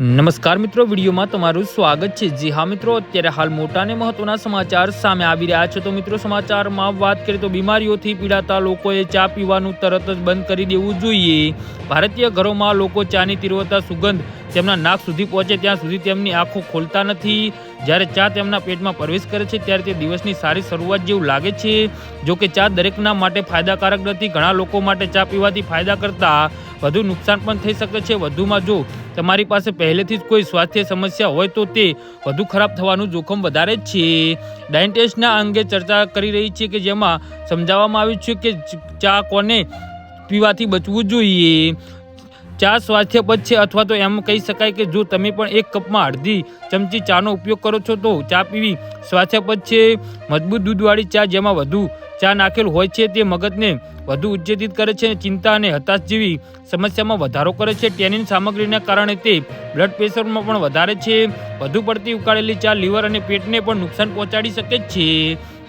નમસ્કાર મિત્રો, વિડીયોમાં તમારું સ્વાગત છે. જી હા મિત્રો, અત્યારે હાલ મોટા અને મહત્વના સમાચાર સામે આવી રહ્યા છે. તો મિત્રો, સમાચારમાં વાત કરીએ તો બીમારીઓથી પીડાતા લોકોએ ચા પીવાનું તરત જ બંધ કરી દેવું જોઈએ. ભારતીય ઘરોમાં લોકો ચાની તીવ્રતા સુગંધ તેમના નાક સુધી પહોંચે, ત્યાં સુધી તેમની આંખો ખોલતા નથી. જ્યારે ચા તેમના પેટમાં પ્રવેશ કરે છે, ત્યારે તે દિવસની સારી શરૂઆત જેવું લાગે છે. જો કે ચા દરેકના માટે ફાયદાકારક નથી. ઘણા લોકો માટે ચા પીવાથી ફાયદા કરતાં વધુ નુકસાન પણ થઈ શકે છે. વધુમાં જો તમારી પાસે પહેલેથી જ કોઈ સ્વાસ્થ્ય સમસ્યા હોય તો તે વધુ ખરાબ થવાનું જોખમ વધારે જ છે. ડાયન્ટેસ્ટના અંગે ચર્ચા કરી રહી છે કે જેમાં સમજાવવામાં આવ્યું છે કે ચા કોને પીવાથી બચવું જોઈએ. ચા સ્વાસ્થ્યપદ છે અથવા તો એમ કહી શકાય કે જો તમે પણ એક કપમાં અડધી ચમચી ચાનો ઉપયોગ કરો છો તો ચા પીવી સ્વાસ્થ્યપદ છે મજબૂત દૂધવાળી ચા જેમાં વધુ ચા નાખેલ હોય છે તે મગજને વધુ ઉત્તેજિત કરે છે ચિંતા અને હતાશ જેવી સમસ્યામાં વધારો કરે છે. ટેનિન સામગ્રીના કારણે તે બ્લડ પ્રેશરમાં પણ વધારે છે. વધુ પડતી ઉકાળેલી ચા લીવર અને પેટને પણ નુકસાન પહોંચાડી શકે છે.